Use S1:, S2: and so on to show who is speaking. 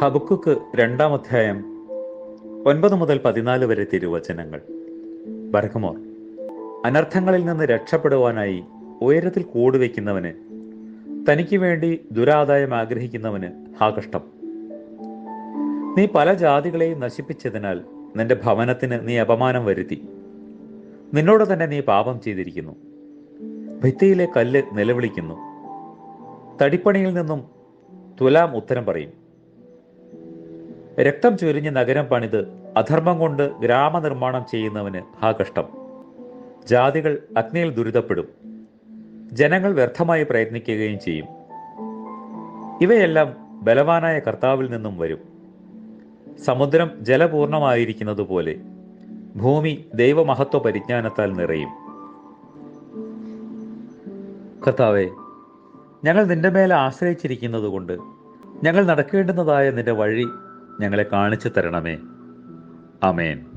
S1: ഹബക്കുക്ക് രണ്ടാം അധ്യായം ഒൻപത് മുതൽ പതിനാല് വരെ തിരുവചനങ്ങൾ. ബർഹമോർ അനർത്ഥങ്ങളിൽ നിന്ന് രക്ഷപ്പെടുവാനായി ഉയരത്തിൽ കൂടുവെക്കുന്നവന് തനിക്ക് വേണ്ടി ദുരാദായം ആഗ്രഹിക്കുന്നവന് ഹാ കഷ്ടം. നീ പല ജാതികളെയും നശിപ്പിച്ചതിനാൽ നിന്റെ ഭവനത്തിന് നീ അപമാനം വരുത്തി. നിന്നോട് തന്നെ നീ പാപം ചെയ്തിരിക്കുന്നു. ഭിത്തിയിലെ കല്ല് നിലവിളിക്കുന്നു. തടിപ്പണിയിൽ നിന്നും തുലാം ഉത്തരം പറയും. രക്തം ചൊരിഞ്ഞ് നഗരം പണിത് അധർമ്മം കൊണ്ട് ഗ്രാമനിർമ്മാണം ചെയ്യുന്നവന് ആ കഷ്ടം. ജാതികൾ അഗ്നിയിൽ ദുരിതപ്പെടും. ജനങ്ങൾ വ്യർത്ഥമായി പ്രയത്നിക്കുകയും ചെയ്യും. ഇവയെല്ലാം ബലവാനായ കർത്താവിൽ നിന്നും വരും. സമുദ്രം ജലപൂർണമായിരിക്കുന്നത് പോലെ ഭൂമി ദൈവമഹത്വ പരിജ്ഞാനത്താൽ നിറയും. കർത്താവെ ഞങ്ങൾ നിന്റെ മേലെ ആശ്രയിച്ചിരിക്കുന്നത് കൊണ്ട് ഞങ്ങൾ നടക്കേണ്ടുന്നതായ നിന്റെ വഴി ഞങ്ങളെ കാണിച്ചു തരണമേ. അമേൻ